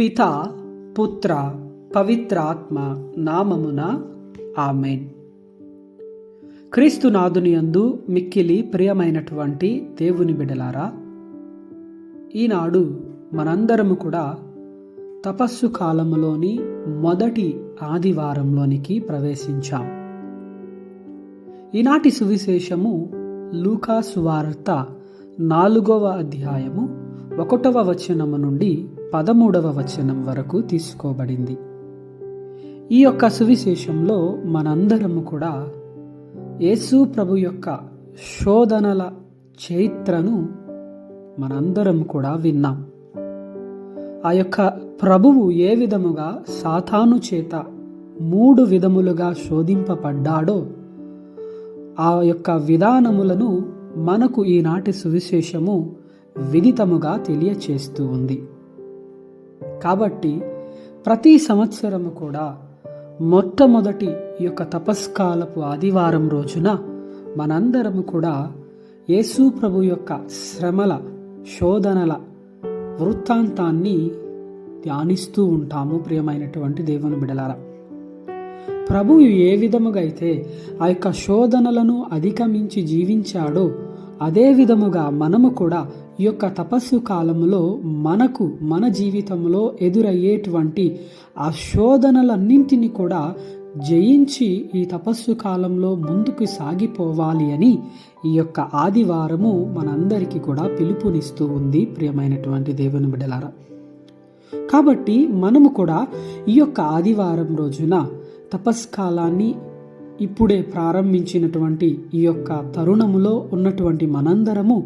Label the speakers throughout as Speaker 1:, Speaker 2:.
Speaker 1: పిత పుత్ర పవిత్రాత్మ నామమున ఆమెన్. క్రీస్తునాథునియందు మిక్కిలి ప్రియమైనటువంటి దేవుని బిడలారా ఈనాడు మనందరము కూడా తపస్సు కాలములోని మొదటి ఆదివారంలోనికి ప్రవేశించాం. ఈనాటి సువిశేషము లూకా సువార్త నాలుగవ అధ్యాయము ఒకటవ వచనము నుండి పదమూడవ వచనం వరకు తీసుకోబడింది. ఈ యొక్క సువిశేషంలో మనందరము కూడా యేసు ప్రభు యొక్క శోధనల చరిత్రను మనందరం కూడా విన్నాం. ఆ యొక్క ప్రభువు ఏ విధముగా సాతాను చేత మూడు విధములుగా శోధింపబడ్డాడో ఆ యొక్క విధానములను మనకు ఈనాటి సువిశేషము విదితముగా తెలియచేస్తూ ఉంది. కాబట్టి ప్రతి సంవత్సరము కూడా మొట్టమొదటి ఈ యొక్క తపస్కాలపు ఆదివారం రోజున మనందరము కూడా యేసు ప్రభు యొక్క శ్రమల శోధనల వృత్తాంతాన్ని ధ్యానిస్తూ ఉంటాము ప్రియమైనటువంటి దేవుని బిడలారా. ప్రభువు ఏ విధముగా అయితే ఆ యొక్క శోధనలను అధిగమించి జీవించాడో అదే విధముగా మనము కూడా ఈ యొక్క తపస్సు కాలంలో మనకు మన జీవితంలో ఎదురయ్యేటువంటి ఆ శోధనలన్నింటినీ కూడా జయించి ఈ తపస్సు కాలంలో ముందుకు సాగిపోవాలి అని ఈ యొక్క ఆదివారము మనందరికీ కూడా పిలుపునిస్తూ ఉంది ప్రియమైనటువంటి దేవుని బిడ్డలారా. కాబట్టి మనము కూడా ఈ యొక్క ఆదివారం రోజున తపస్కాలాన్ని ఇప్పుడే ప్రారంభించినటువంటి ఈ యొక్క తరుణములో ఉన్నటువంటి మనందరము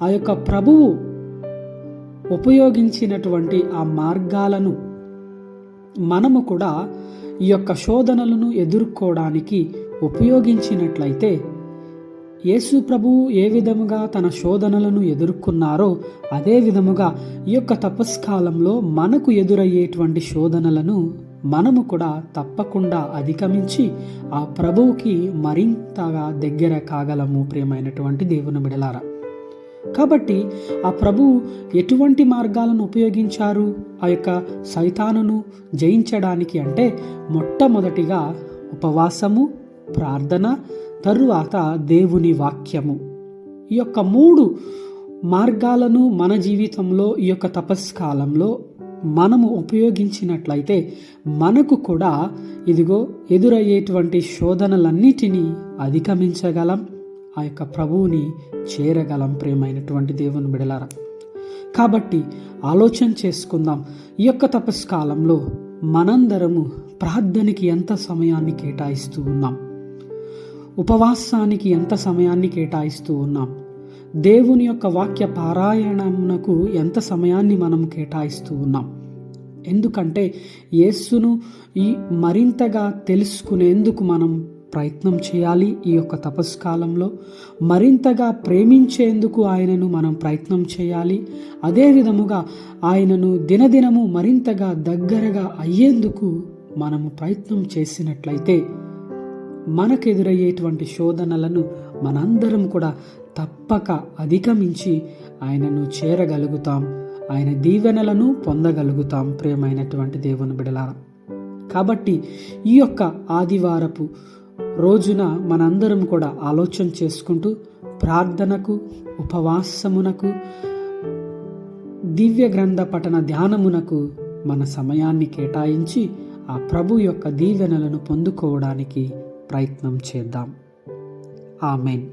Speaker 1: ఆ యొక్క ప్రభువు ఉపయోగించినటువంటి ఆ మార్గాలను మనము కూడా ఈ యొక్క శోధనలను ఎదుర్కోవడానికి ఉపయోగించినట్లయితే యేసు ప్రభువు ఏ విధముగా తన శోధనలను ఎదుర్కొన్నారో అదే విధముగా ఈ యొక్క తపస్కాలంలో మనకు ఎదురయ్యేటువంటి శోధనలను మనము కూడా తప్పకుండా అధిగమించి ఆ ప్రభువుకి మరింతగా దగ్గర కాగలము ప్రియమైనటువంటి దేవుని బిడలారా. కాబట్టి ఆ ప్రభువు ఎటువంటి మార్గాలను ఉపయోగించారు? ఆ యొక్క సైతానును జయించడానికి అంటే మొట్టమొదటిగా ఉపవాసము ప్రార్థన తరువాత దేవుని వాక్యము. ఈ యొక్క మూడు మార్గాలను మన జీవితంలో ఈ యొక్క తపస్కాలంలో మనము ఉపయోగించినట్లయితే మనకు కూడా ఇదిగో ఎదురయ్యేటువంటి శోధనలన్నిటినీ అధిగమించగలం ఆ యొక్క ప్రభువుని చేరగలం ప్రేమైనటువంటి దేవుని బిడలారా. కాబట్టి ఆలోచన చేసుకుందాం. ఈ యొక్క తపస్కాలంలో మనందరము ప్రార్థనకి ఎంత సమయాన్ని కేటాయిస్తూ ఉన్నాం? ఉపవాసానికి ఎంత సమయాన్ని కేటాయిస్తూ ఉన్నాం? దేవుని యొక్క వాక్య పారాయణమునకు ఎంత సమయాన్ని మనం కేటాయిస్తూ ఉన్నాం? ఎందుకంటే యేస్సును ఈ మరింతగా తెలుసుకునేందుకు మనం ప్రయత్నం చేయాలి ఈ యొక్క తపస్కాలంలో. మరింతగా ప్రేమించేందుకు ఆయనను మనం ప్రయత్నం చేయాలి. అదే విధముగా ఆయనను దినదినము మరింతగా దగ్గరగా అయ్యేందుకు మనము ప్రయత్నం చేసినట్లయితే మనకెదురయ్యేటువంటి శోధనలను మనందరం కూడా తప్పక అధిగమించి ఆయనను చేరగలుగుతాం. ఆయన దీవెనలను పొందగలుగుతాం ప్రేమైనటువంటి దేవుని బిడలారా. కాబట్టి ఈ యొక్క ఆదివారపు రోజున మనందరం కూడా ఆలోచన చేసుకుంటూ ప్రార్థనకు ఉపవాసమునకు దివ్య గ్రంథ పఠన ధ్యానమునకు మన సమయాన్ని కేటాయించి ఆ ప్రభు యొక్క దీవెనలను పొందుకోవడానికి ప్రయత్నం చేద్దాం. ఆమెన్